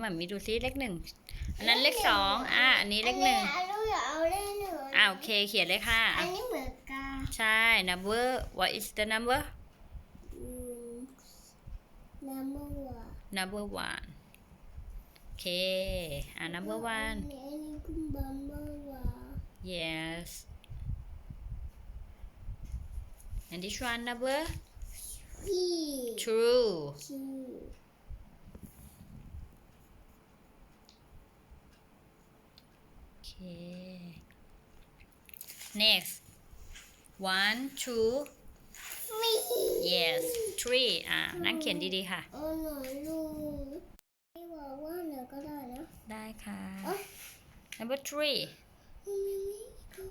หมามีดูซิเลขหนึ่งอันนั้นเลขสองอะอันนี้เลขหนึ่งอันนี้อยากเอาเลขหนึ่งอะโอเคเขียนเลยค่ะ อันนี้เหมือนกันใช่ number what is the number อืมน้ำมันหวาน number one โอเคอะ number one อันนี้อันนี้คุณบัมเบอร์หวาน yes and this one number พี่ true ชื่อ โอ เค next one two พี่ yes three อะนั่งเขียนดีๆค่ะเอาหน่อยลูกไม่บอกว่าเดี๋ยวก็ได้นะได้ค่ะเอ้ย number three ไม่ไม่ไม่ก็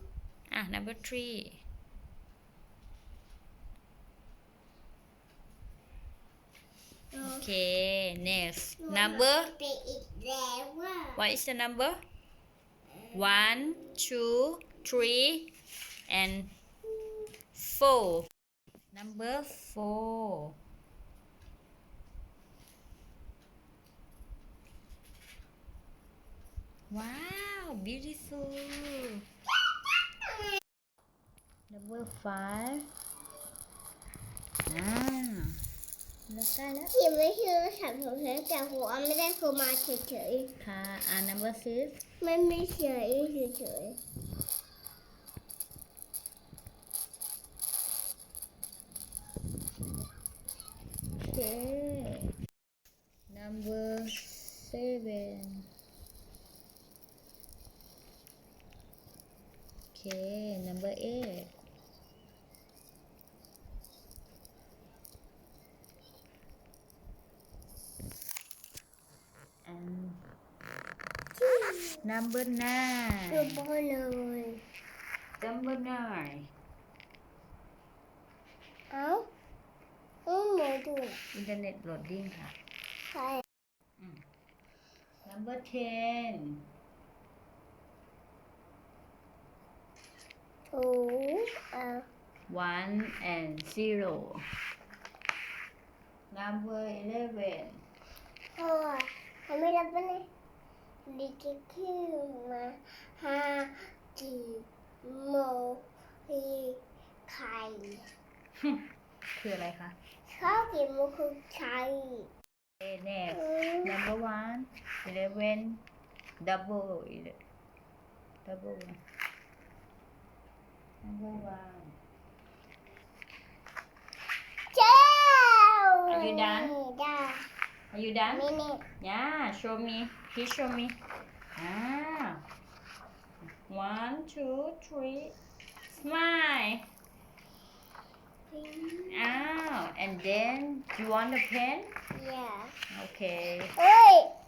อะ number three โอเค next number ไปอีกแล้วว่า what is the number one two three and four. Number four. Wow beautiful. Number five แล้วใกล้แล้วที่ไม่ชื่อถามผมเฉยแต่หัวไม่ได้คือมาเฉยค่ะ อ่า number six ๆไม่ไม่เฉยเฉยโอเค number seven โอเค number eight and number ๆ nine คือโบเลย number nine เอ้าเอ้าหมูดูอินเทอร์เน็ตโหลดดิ้งค่ะ ใช่ number ten ถูเอ่อ one and zero number eleven พ่อทำไม่ได้ปะเนี่ย ดิจิคิวมาห้าจีโมฮีไข่คืออะไรคะชอบกินมุกคือไข่ Okay, next number one eleven double ele- double one number one เจ้า Are you done? Are you done? Minute. Yeah, show me. Please show me. Ah. One, two, three. Smile. Ah. And then, do you want the pen? Yeah. Okay. Wait.